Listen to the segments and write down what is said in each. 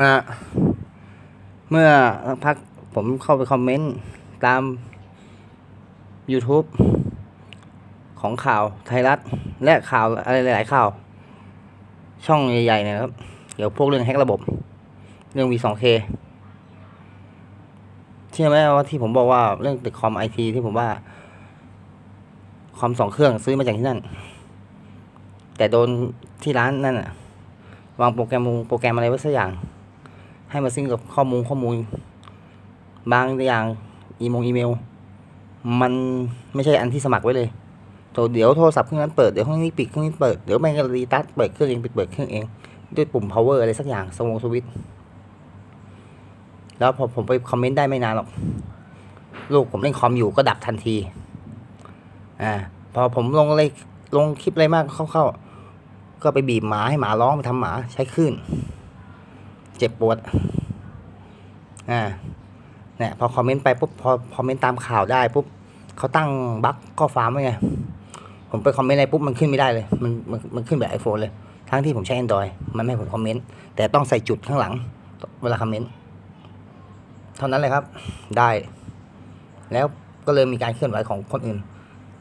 อ่าเมื่อพักผมเข้าไปคอมเมนต์ตาม YouTube ของข่าวไทยรัฐ และข่าวอะไรหลาย ๆ ข่าว ช่องใหญ่ๆเนี่ยนะครับเกี่ยวพวกเรื่องแฮกระบบ เรื่อง V2K เชื่อไหมว่าที่ผมบอกว่าเรื่องตึกคอมไอทีที่ผมว่า คอมสองเครื่องซื้อมาจากที่นั่น แต่โดนที่ร้านนั่นอะวางโปรแกรมโปรแกรมอะไรไว้สักอย่าง ให้มาซิงกับข้อมูลข้อมูล บางอย่างอีมงอีเมล มันไม่ใช่อันที่สมัครไว้เลยโทรเดี๋ยวโทรศัพท์เครื่องนั้นเปิดเดี๋ยวเครื่องนี้ปิดเครื่องนี้เปิดเดี๋ยวแม่งก็รีตัสเปิดเครื่องเองปิดเปิดเครื่องเอง ด้วยปุ่ม power อะไรสักอย่างสวงสวิตช์แล้วพอผมไปคอมเมนต์ได้ไม่นานหรอก ลูกผมเล่นคอมอยู่ก็ดับทันที อ่า พอผมลงเลยลงคลิปอะไรมากเข้าๆ ก็ไปบีบหมาให้หมาร้องไปทำหมาใช้คลื่น เจ็บปวด อ่า เนี่ยพอคอมเมนต์ไปปุ๊บพอคอมเมนต์ตามข่าวได้ปุ๊บเขาตั้งบั๊กข้อความไว้ไง ผมไปคอมเมนต์อะไรปุ๊บมันขึ้นไม่ได้เลย มันมันมันขึ้นแบบไอโฟนเลย ทั้งที่ผมใช้ Android มันไม่ให้ผมคอมเมนต์ แต่ต้องใส่จุดข้างหลัง เวลาคอมเมนต์ เท่านั้นเลยครับ ได้ แล้วก็เลยมีการเคลื่อนไหวของคนอื่น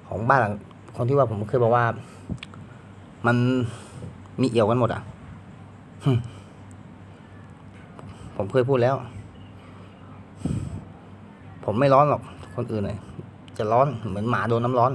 ของบ้านหลัง คนที่ว่าผมเคยบอกว่า มันมีเอี่ยวกันหมดอะ ผมเคยพูดแล้ว ผมไม่ร้อนหรอกคนอื่นเลยจะร้อนเหมือนหมาโดนน้ำร้อน